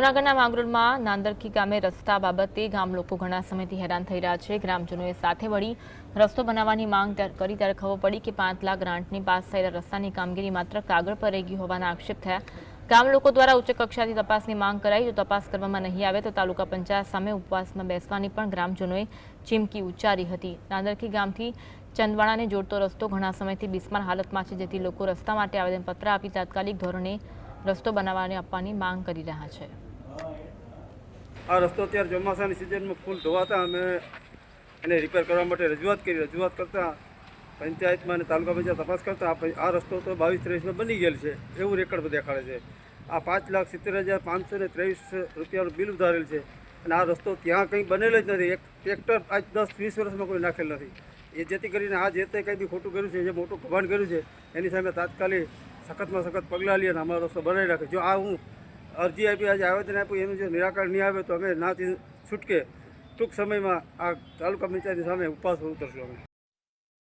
જૂનાગઢના માંગરોળમાં નાંદરકી ગામે રસ્તા બાબતે ગામ લોકો ઘણા સમયથી હેરાન થઈ રહ્યા છે. ગ્રામજનોએ સાથે વળી રસ્તો બનાવવાની માંગ કરી. ત્યારે ખબર પડી કે પાંચ લાખ ગ્રાન્ટની પાસ થયેલા રસ્તાની કામગીરી માત્ર કાગળ પર રહી હોવાના આક્ષેપ થયા. ગામ લોકો દ્વારા ઉચ્ચ કક્ષાથી તપાસની માંગ કરાઈ. જો તપાસ કરવામાં નહીં આવે તો તાલુકા પંચાયત સામે ઉપવાસમાં બેસવાની પણ ગ્રામજનોએ ચીમકી ઉચ્ચારી હતી. નાંદરકી ગામથી ચંદવાડાને જોડતો રસ્તો ઘણા સમયથી બિસ્માર હાલતમાં છે, જેથી લોકો રસ્તા માટે આવેદનપત્ર આપી તાત્કાલિક ધોરણે રસ્તો બનાવવાની આપવાની માંગ કરી રહ્યા છે. આ રસ્તો અત્યારે ચોમાસાની સિઝનમાં ફૂલ ધોવાતા અમે એને રિપેર કરવા માટે રજૂઆત કરી. રજૂઆત કરતાં પંચાયતમાં અને તાલુકા પંચાયત તપાસ કરતાં આ રસ્તો તો બાવીસ ત્રેવીસમાં બની ગયેલ છે. એવું રેકર્ડ દેખાડે છે. આ પાંચ લાખ સિત્તેર હજાર પાંચસો ને ત્રેવીસ રૂપિયાનું બિલ ઉધારેલ છે. અને આ રસ્તો ત્યાં કંઈ બનેલો જ નથી. એક ટ્રેક્ટર આજ દસ વીસ વર્ષમાં કોઈ નાખેલ નથી. એ જેથી કરીને આ જે તે કંઈ બી ખોટું કર્યું છે, જે મોટું કૌભાંડ કર્યું છે, એની સામે તાત્કાલિક સખતમાં સખત પગલાં લઈએ અને અમારો રસ્તો બનાવી રાખે જો આ હું અરજી આપી આજે આવેદન આપ્યું, એનું જો નિરાકરણ નહીં આવે તો અમે નાથી છૂટકે ટૂંક સમયમાં આ તાલુકા પંચાયતની સામે ઉપવાસ ઉતરશું અમે.